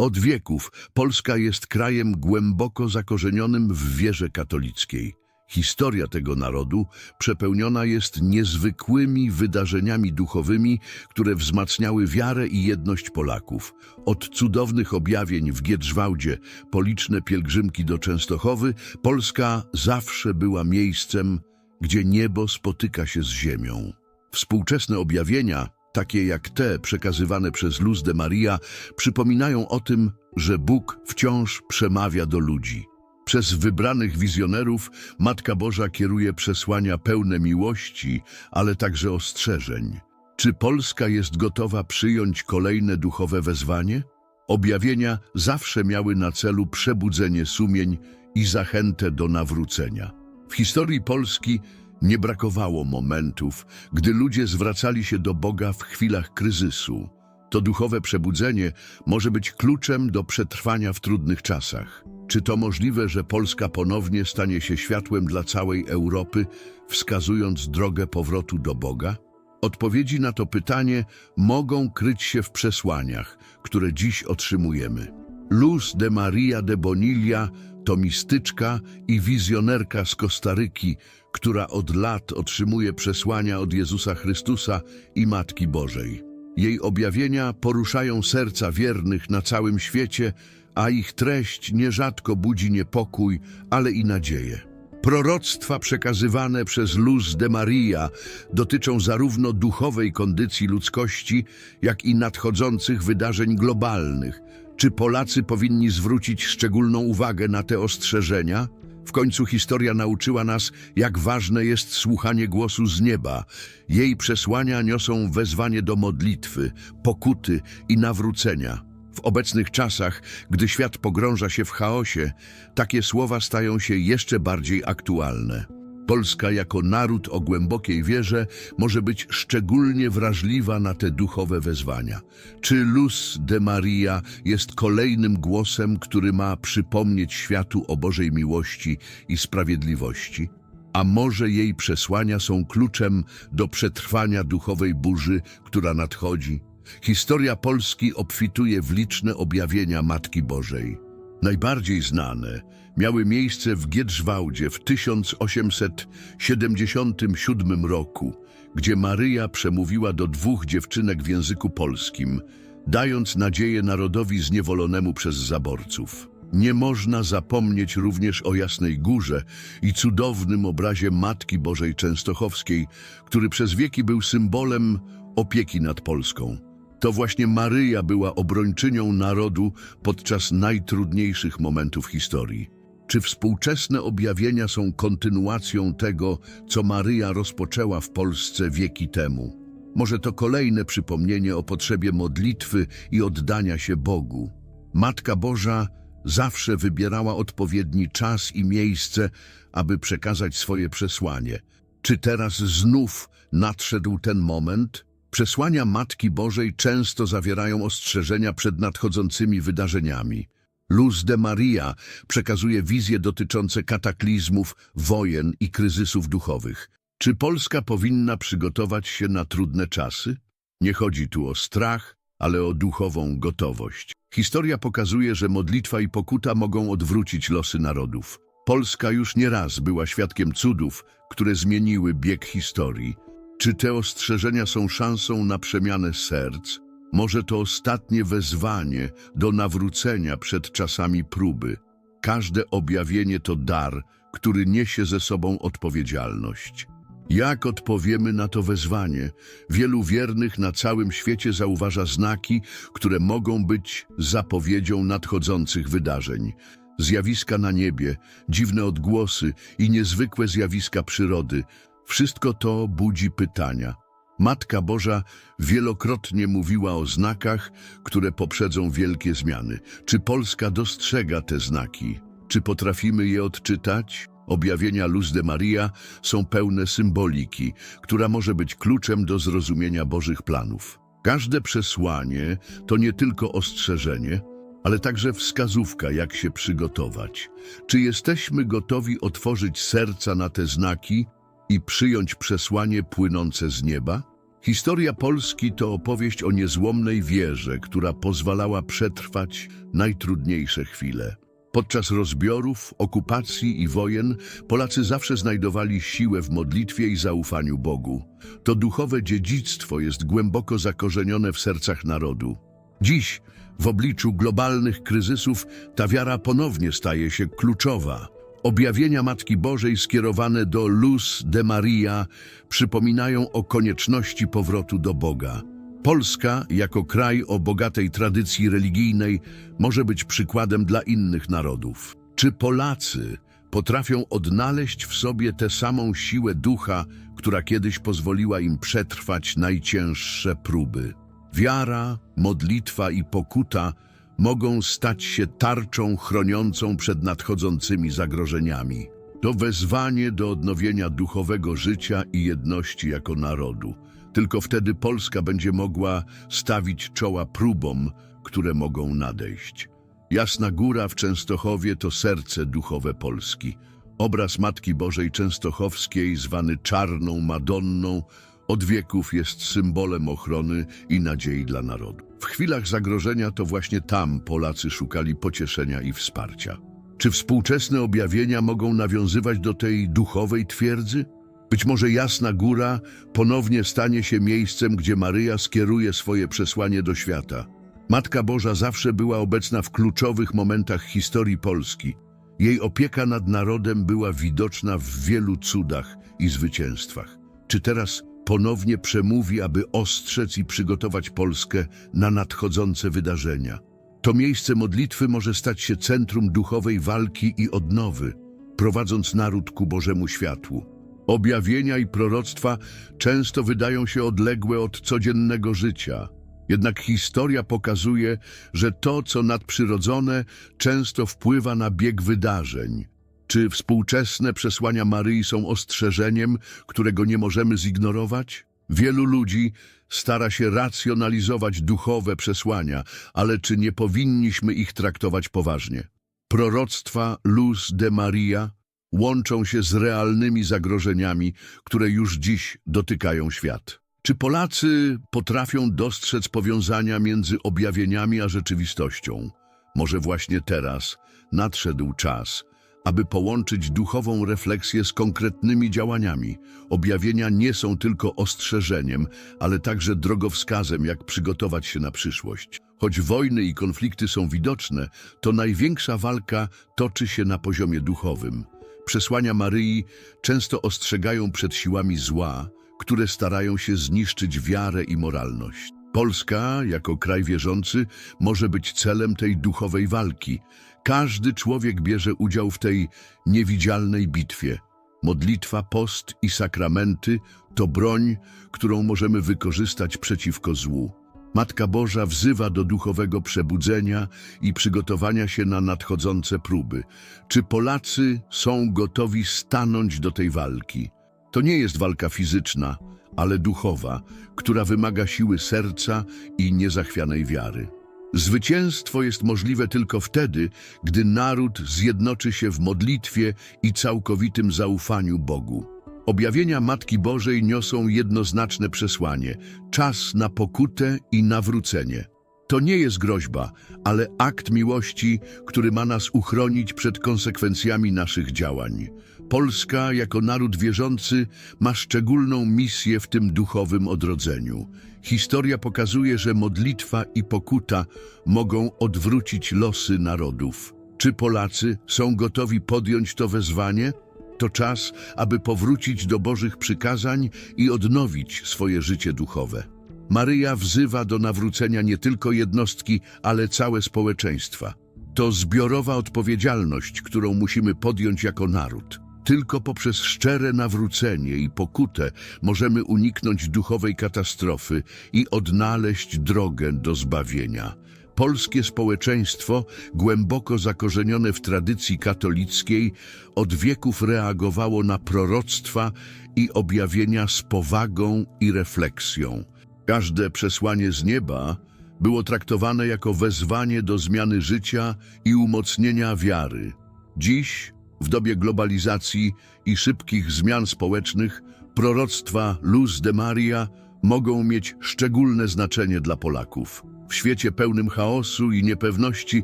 Od wieków Polska jest krajem głęboko zakorzenionym w wierze katolickiej. Historia tego narodu przepełniona jest niezwykłymi wydarzeniami duchowymi, które wzmacniały wiarę i jedność Polaków. Od cudownych objawień w Giedrzwałdzie po liczne pielgrzymki do Częstochowy, Polska zawsze była miejscem, gdzie niebo spotyka się z ziemią. Współczesne objawienia, takie jak te przekazywane przez Luz de Maria, przypominają o tym, że Bóg wciąż przemawia do ludzi. Przez wybranych wizjonerów Matka Boża kieruje przesłania pełne miłości, ale także ostrzeżeń. Czy Polska jest gotowa przyjąć kolejne duchowe wezwanie? Objawienia zawsze miały na celu przebudzenie sumień i zachętę do nawrócenia. W historii Polski nie brakowało momentów, gdy ludzie zwracali się do Boga w chwilach kryzysu. To duchowe przebudzenie może być kluczem do przetrwania w trudnych czasach. Czy to możliwe, że Polska ponownie stanie się światłem dla całej Europy, wskazując drogę powrotu do Boga? Odpowiedzi na to pytanie mogą kryć się w przesłaniach, które dziś otrzymujemy. Luz de Maria de Bonilla to mistyczka i wizjonerka z Kostaryki, która od lat otrzymuje przesłania od Jezusa Chrystusa i Matki Bożej. Jej objawienia poruszają serca wiernych na całym świecie, a ich treść nierzadko budzi niepokój, ale i nadzieję. Proroctwa przekazywane przez Luz de Maria dotyczą zarówno duchowej kondycji ludzkości, jak i nadchodzących wydarzeń globalnych. Czy Polacy powinni zwrócić szczególną uwagę na te ostrzeżenia? W końcu historia nauczyła nas, jak ważne jest słuchanie głosu z nieba. Jej przesłania niosą wezwanie do modlitwy, pokuty i nawrócenia. W obecnych czasach, gdy świat pogrąża się w chaosie, takie słowa stają się jeszcze bardziej aktualne. Polska jako naród o głębokiej wierze może być szczególnie wrażliwa na te duchowe wezwania. Czy Luz de Maria jest kolejnym głosem, który ma przypomnieć światu o Bożej miłości i sprawiedliwości? A może jej przesłania są kluczem do przetrwania duchowej burzy, która nadchodzi? Historia Polski obfituje w liczne objawienia Matki Bożej. Najbardziej znane miały miejsce w Giedrzwałdzie w 1877 roku, gdzie Maryja przemówiła do dwóch dziewczynek w języku polskim, dając nadzieję narodowi zniewolonemu przez zaborców. Nie można zapomnieć również o Jasnej Górze i cudownym obrazie Matki Bożej Częstochowskiej, który przez wieki był symbolem opieki nad Polską. To właśnie Maryja była obrończynią narodu podczas najtrudniejszych momentów historii. Czy współczesne objawienia są kontynuacją tego, co Maryja rozpoczęła w Polsce wieki temu? Może to kolejne przypomnienie o potrzebie modlitwy i oddania się Bogu. Matka Boża zawsze wybierała odpowiedni czas i miejsce, aby przekazać swoje przesłanie. Czy teraz znów nadszedł ten moment? Przesłania Matki Bożej często zawierają ostrzeżenia przed nadchodzącymi wydarzeniami. Luz de Maria przekazuje wizje dotyczące kataklizmów, wojen i kryzysów duchowych. Czy Polska powinna przygotować się na trudne czasy? Nie chodzi tu o strach, ale o duchową gotowość. Historia pokazuje, że modlitwa i pokuta mogą odwrócić losy narodów. Polska już nie raz była świadkiem cudów, które zmieniły bieg historii. Czy te ostrzeżenia są szansą na przemianę serc? Może to ostatnie wezwanie do nawrócenia przed czasami próby. Każde objawienie to dar, który niesie ze sobą odpowiedzialność. Jak odpowiemy na to wezwanie? Wielu wiernych na całym świecie zauważa znaki, które mogą być zapowiedzią nadchodzących wydarzeń. Zjawiska na niebie, dziwne odgłosy i niezwykłe zjawiska przyrody. Wszystko to budzi pytania. Matka Boża wielokrotnie mówiła o znakach, które poprzedzą wielkie zmiany. Czy Polska dostrzega te znaki? Czy potrafimy je odczytać? Objawienia Luz de Maria są pełne symboliki, która może być kluczem do zrozumienia Bożych planów. Każde przesłanie to nie tylko ostrzeżenie, ale także wskazówka, jak się przygotować. Czy jesteśmy gotowi otworzyć serca na te znaki i przyjąć przesłanie płynące z nieba? Historia Polski to opowieść o niezłomnej wierze, która pozwalała przetrwać najtrudniejsze chwile. Podczas rozbiorów, okupacji i wojen Polacy zawsze znajdowali siłę w modlitwie i zaufaniu Bogu. To duchowe dziedzictwo jest głęboko zakorzenione w sercach narodu. Dziś, w obliczu globalnych kryzysów, ta wiara ponownie staje się kluczowa. Objawienia Matki Bożej skierowane do Luz de Maria przypominają o konieczności powrotu do Boga. Polska, jako kraj o bogatej tradycji religijnej, może być przykładem dla innych narodów. Czy Polacy potrafią odnaleźć w sobie tę samą siłę ducha, która kiedyś pozwoliła im przetrwać najcięższe próby? Wiara, modlitwa i pokuta mogą stać się tarczą chroniącą przed nadchodzącymi zagrożeniami. To wezwanie do odnowienia duchowego życia i jedności jako narodu. Tylko wtedy Polska będzie mogła stawić czoła próbom, które mogą nadejść. Jasna Góra w Częstochowie to serce duchowe Polski. Obraz Matki Bożej Częstochowskiej, zwany Czarną Madonną, od wieków jest symbolem ochrony i nadziei dla narodu. W chwilach zagrożenia to właśnie tam Polacy szukali pocieszenia i wsparcia. Czy współczesne objawienia mogą nawiązywać do tej duchowej twierdzy? Być może Jasna Góra ponownie stanie się miejscem, gdzie Maryja skieruje swoje przesłanie do świata. Matka Boża zawsze była obecna w kluczowych momentach historii Polski. Jej opieka nad narodem była widoczna w wielu cudach i zwycięstwach. Czy teraz ponownie przemówi, aby ostrzec i przygotować Polskę na nadchodzące wydarzenia? To miejsce modlitwy może stać się centrum duchowej walki i odnowy, prowadząc naród ku Bożemu światłu. Objawienia i proroctwa często wydają się odległe od codziennego życia. Jednak historia pokazuje, że to, co nadprzyrodzone, często wpływa na bieg wydarzeń. Czy współczesne przesłania Maryi są ostrzeżeniem, którego nie możemy zignorować? Wielu ludzi stara się racjonalizować duchowe przesłania, ale czy nie powinniśmy ich traktować poważnie? Proroctwa Luz de Maria łączą się z realnymi zagrożeniami, które już dziś dotykają świat. Czy Polacy potrafią dostrzec powiązania między objawieniami a rzeczywistością? Może właśnie teraz nadszedł czas, aby połączyć duchową refleksję z konkretnymi działaniami. Objawienia nie są tylko ostrzeżeniem, ale także drogowskazem, jak przygotować się na przyszłość. Choć wojny i konflikty są widoczne, to największa walka toczy się na poziomie duchowym. Przesłania Maryi często ostrzegają przed siłami zła, które starają się zniszczyć wiarę i moralność. Polska, jako kraj wierzący, może być celem tej duchowej walki. Każdy człowiek bierze udział w tej niewidzialnej bitwie. Modlitwa, post i sakramenty to broń, którą możemy wykorzystać przeciwko złu. Matka Boża wzywa do duchowego przebudzenia i przygotowania się na nadchodzące próby. Czy Polacy są gotowi stanąć do tej walki? To nie jest walka fizyczna, ale duchowa, która wymaga siły serca i niezachwianej wiary. Zwycięstwo jest możliwe tylko wtedy, gdy naród zjednoczy się w modlitwie i całkowitym zaufaniu Bogu. Objawienia Matki Bożej niosą jednoznaczne przesłanie czas na pokutę i nawrócenie. To nie jest groźba, ale akt miłości, który ma nas uchronić przed konsekwencjami naszych działań. Polska, jako naród wierzący, ma szczególną misję w tym duchowym odrodzeniu. Historia pokazuje, że modlitwa i pokuta mogą odwrócić losy narodów. Czy Polacy są gotowi podjąć to wezwanie? To czas, aby powrócić do Bożych przykazań i odnowić swoje życie duchowe. Maryja wzywa do nawrócenia nie tylko jednostki, ale całe społeczeństwa. To zbiorowa odpowiedzialność, którą musimy podjąć jako naród. Tylko poprzez szczere nawrócenie i pokutę możemy uniknąć duchowej katastrofy i odnaleźć drogę do zbawienia. Polskie społeczeństwo, głęboko zakorzenione w tradycji katolickiej, od wieków reagowało na proroctwa i objawienia z powagą i refleksją. Każde przesłanie z nieba było traktowane jako wezwanie do zmiany życia i umocnienia wiary. Dziś, w dobie globalizacji i szybkich zmian społecznych, proroctwa Luz de Maria mogą mieć szczególne znaczenie dla Polaków. W świecie pełnym chaosu i niepewności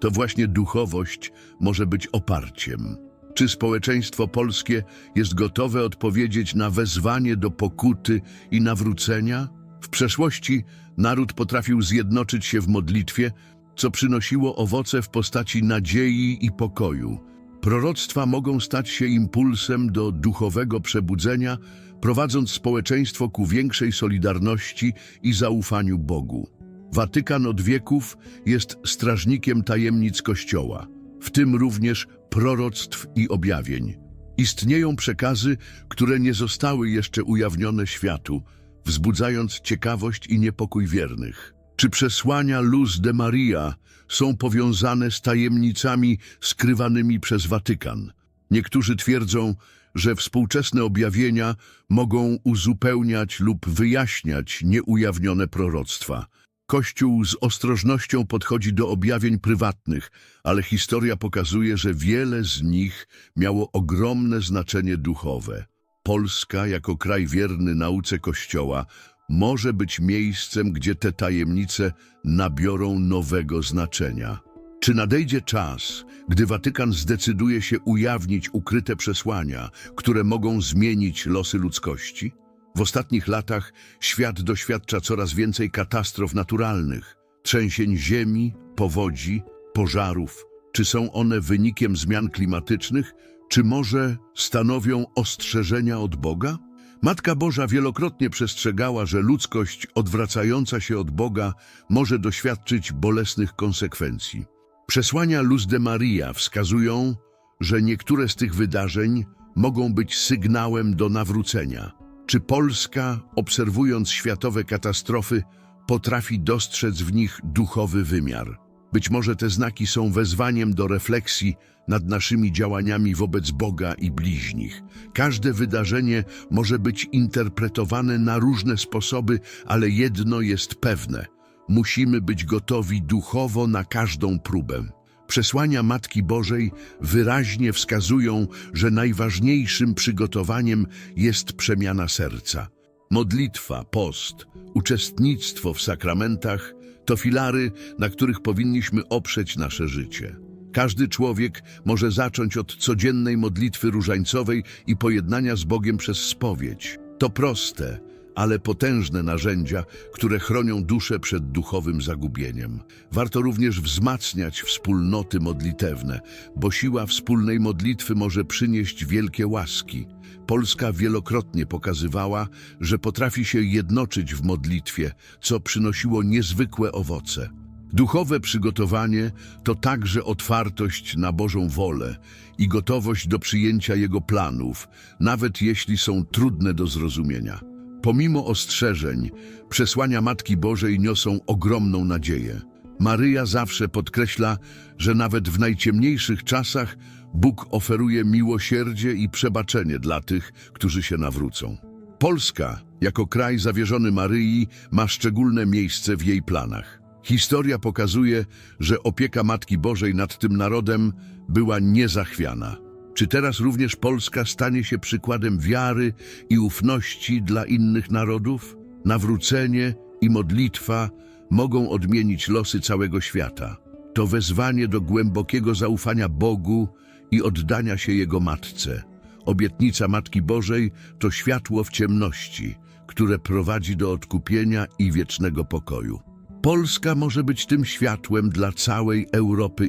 to właśnie duchowość może być oparciem. Czy społeczeństwo polskie jest gotowe odpowiedzieć na wezwanie do pokuty i nawrócenia? W przeszłości naród potrafił zjednoczyć się w modlitwie, co przynosiło owoce w postaci nadziei i pokoju. Proroctwa mogą stać się impulsem do duchowego przebudzenia, prowadząc społeczeństwo ku większej solidarności i zaufaniu Bogu. Watykan od wieków jest strażnikiem tajemnic Kościoła, w tym również proroctw i objawień. Istnieją przekazy, które nie zostały jeszcze ujawnione światu, wzbudzając ciekawość i niepokój wiernych. Czy przesłania Luz de Maria są powiązane z tajemnicami skrywanymi przez Watykan? Niektórzy twierdzą, że współczesne objawienia mogą uzupełniać lub wyjaśniać nieujawnione proroctwa. Kościół z ostrożnością podchodzi do objawień prywatnych, ale historia pokazuje, że wiele z nich miało ogromne znaczenie duchowe. Polska, jako kraj wierny nauce Kościoła, może być miejscem, gdzie te tajemnice nabiorą nowego znaczenia. Czy nadejdzie czas, gdy Watykan zdecyduje się ujawnić ukryte przesłania, które mogą zmienić losy ludzkości? W ostatnich latach świat doświadcza coraz więcej katastrof naturalnych, trzęsień ziemi, powodzi, pożarów. Czy są one wynikiem zmian klimatycznych, czy może stanowią ostrzeżenia od Boga? Matka Boża wielokrotnie przestrzegała, że ludzkość odwracająca się od Boga może doświadczyć bolesnych konsekwencji. Przesłania Luz de Maria wskazują, że niektóre z tych wydarzeń mogą być sygnałem do nawrócenia. Czy Polska, obserwując światowe katastrofy, potrafi dostrzec w nich duchowy wymiar? Być może te znaki są wezwaniem do refleksji nad naszymi działaniami wobec Boga i bliźnich. Każde wydarzenie może być interpretowane na różne sposoby, ale jedno jest pewne. Musimy być gotowi duchowo na każdą próbę. Przesłania Matki Bożej wyraźnie wskazują, że najważniejszym przygotowaniem jest przemiana serca. Modlitwa, post, uczestnictwo w sakramentach to filary, na których powinniśmy oprzeć nasze życie. Każdy człowiek może zacząć od codziennej modlitwy różańcowej i pojednania z Bogiem przez spowiedź. To proste, ale potężne narzędzia, które chronią duszę przed duchowym zagubieniem. Warto również wzmacniać wspólnoty modlitewne, bo siła wspólnej modlitwy może przynieść wielkie łaski. Polska wielokrotnie pokazywała, że potrafi się jednoczyć w modlitwie, co przynosiło niezwykłe owoce. Duchowe przygotowanie to także otwartość na Bożą wolę i gotowość do przyjęcia Jego planów, nawet jeśli są trudne do zrozumienia. Pomimo ostrzeżeń, przesłania Matki Bożej niosą ogromną nadzieję. Maryja zawsze podkreśla, że nawet w najciemniejszych czasach Bóg oferuje miłosierdzie i przebaczenie dla tych, którzy się nawrócą. Polska, jako kraj zawierzony Maryi, ma szczególne miejsce w jej planach. Historia pokazuje, że opieka Matki Bożej nad tym narodem była niezachwiana. Czy teraz również Polska stanie się przykładem wiary i ufności dla innych narodów? Nawrócenie i modlitwa mogą odmienić losy całego świata. To wezwanie do głębokiego zaufania Bogu i oddania się Jego Matce. Obietnica Matki Bożej to światło w ciemności, które prowadzi do odkupienia i wiecznego pokoju. Polska może być tym światłem dla całej Europy